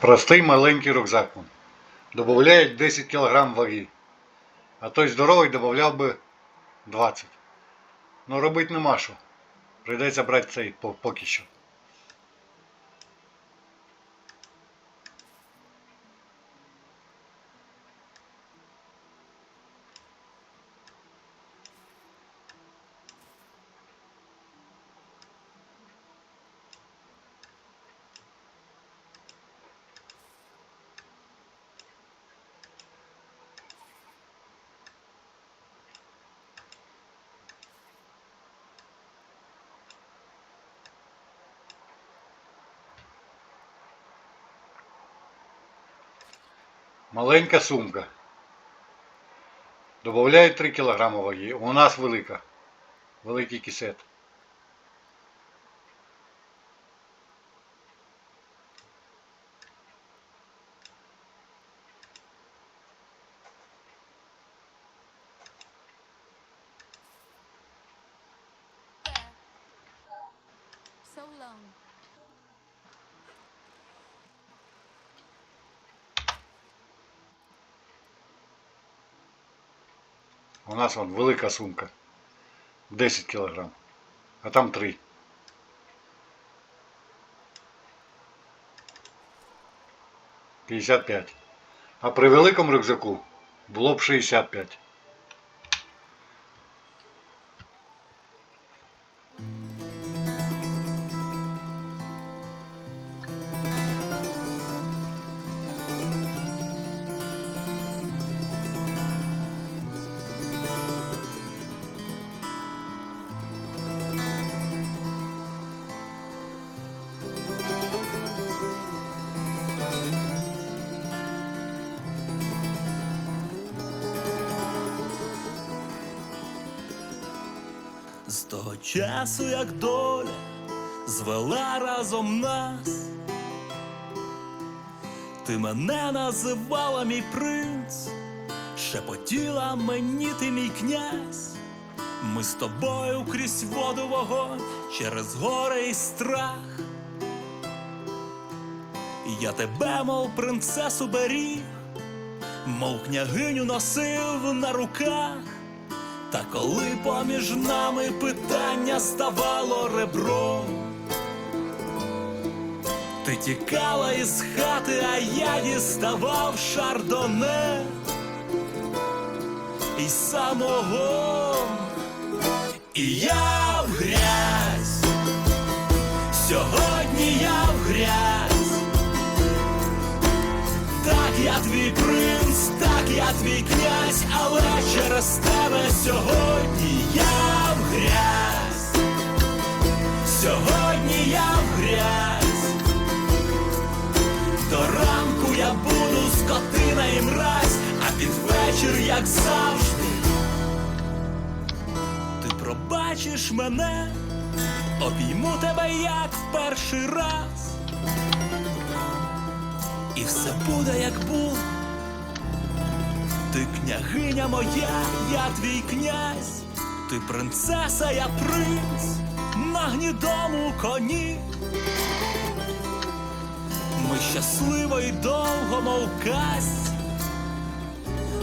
Простий маленький рюкзак. Добавляють 10 кг ваги. А той здоровий додав би 20. Ну робити нема що. Прийдеться брати цей поки що. Маленька сумка. Добавляють 3 кг ваги. У нас велика. Великий кисет. So long. У нас вон велика сумка. 10 кг. А там 3. П'ятдесят. А при великому рюкзаку було б 65. З того часу, як доля звела разом нас, ти мене називала мій принц, шепотіла мені ти мій князь. Ми з тобою крізь воду вогонь, через горе і страх. Я тебе, мов принцесу беріг, мов княгиню носив на руках. Та коли поміж нами питання ставало ребром, ти тікала із хати, а я діставав шардоне і самого, і я в грязь, сьогодні я в грязь. Так я твій так я твій князь, але через тебе сьогодні я в грязь. Сьогодні я в грязь. До ранку я буду скотина і мразь, а під вечір, як завжди. Ти пробачиш мене, обійму тебе як в перший раз. І все буде, як було. Ти княгиня моя, я твій князь, ти принцеса, я принц, на гнідому коні. Ми щасливо і довго, мов в казці,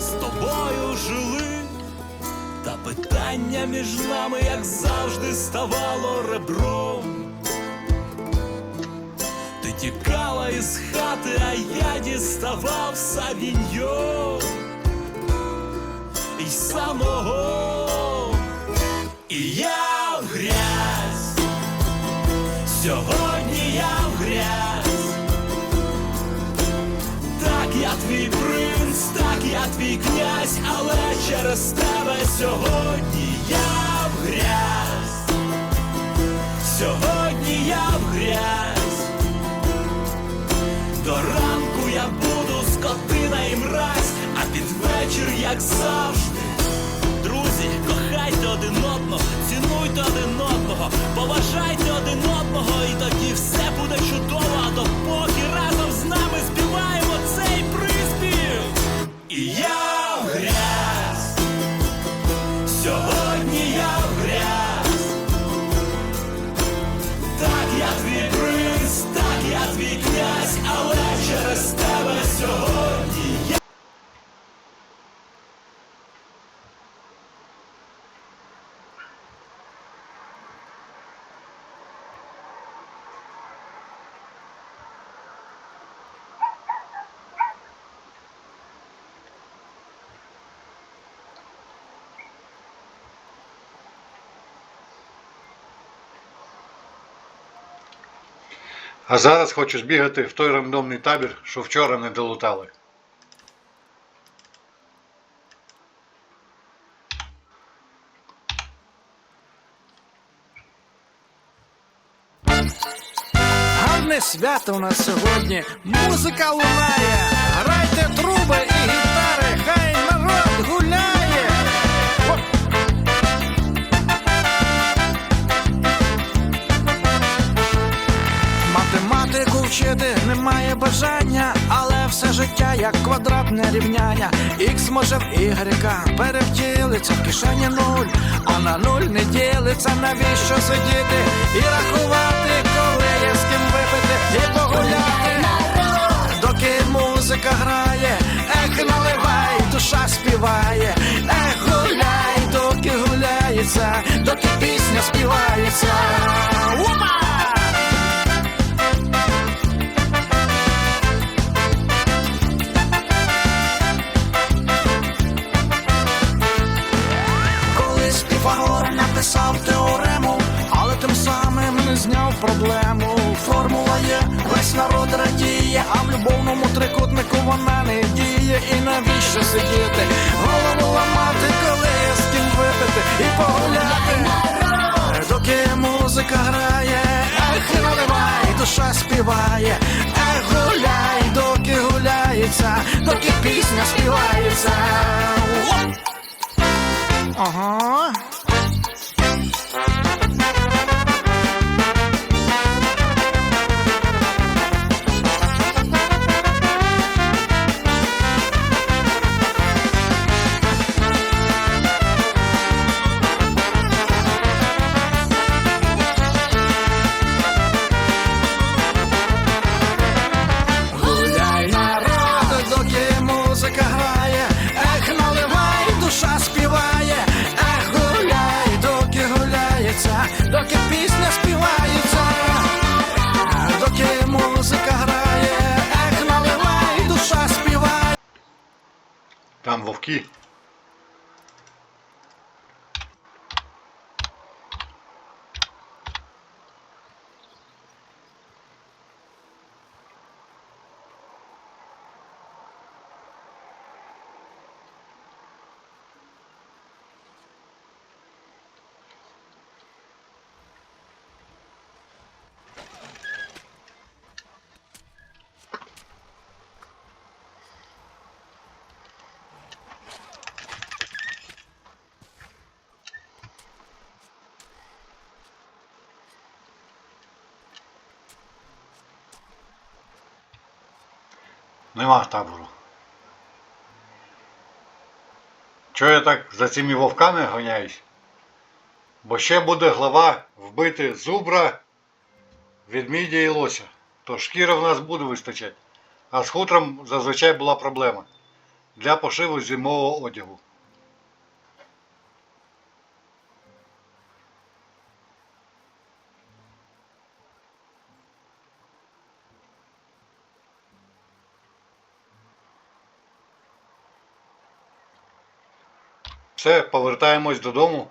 з тобою жили, та питання між нами, як завжди, ставало ребром. Ти тікала із хати, а я діставав савіньйон і самого, і я в грязь, сьогодні я в грязь, так я твій принц, так я твій князь, але через тебе сьогодні я в грязь, сьогодні я в грязь. До ранку я буду скотина і мразь, а під вечір, як завжди. Один одного, цінуйте один одного, поважайте один одного, А зараз хочу збігати в той рандомний табір, що вчора не долутали. Гарне свято у нас сьогодні. Музика лунає. Грайте труби і гітари, квадратне рівняння. Х може в Y перевтілиться в кишені нуль, а на нуль не ділиться, навіщо сидіти і рахувати, коли є з ким випити і погуляти. Доки музика грає, ех наливай, душа співає, ех гуляй, доки гуляється, доки пісня співається. Проблему. Формула є, весь народ радіє, а в любовному трикутнику вона не діє. І навіщо сидіти? Голову ламати, коли є з ким випити і погуляти. Доки музика грає, ех, наливай, душа співає, Там вовки. Нема табору. Чого я так за цими вовками гоняюсь? Бо ще буде глава вбити зубра, від міді і лося. То шкіра в нас буде вистачати. А з хутром зазвичай була проблема для пошиву зимового одягу. Все, повертаємось додому.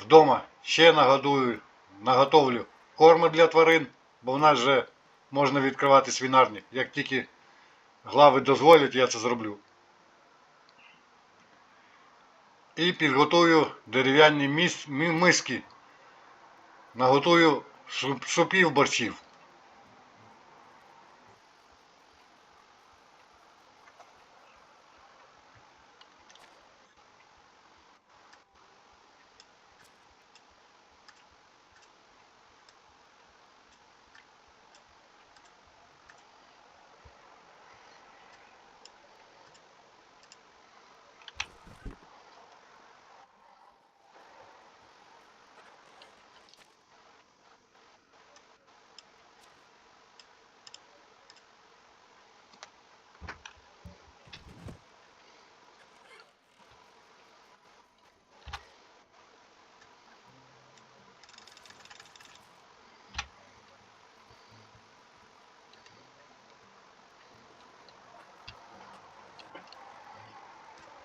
Вдома ще нагодую, наготовлю корми для тварин, бо в нас вже можна відкривати свинарник. Як тільки глави дозволять, я це зроблю. І підготую дерев'яні мі- миски. Наготую суп- супів борщів.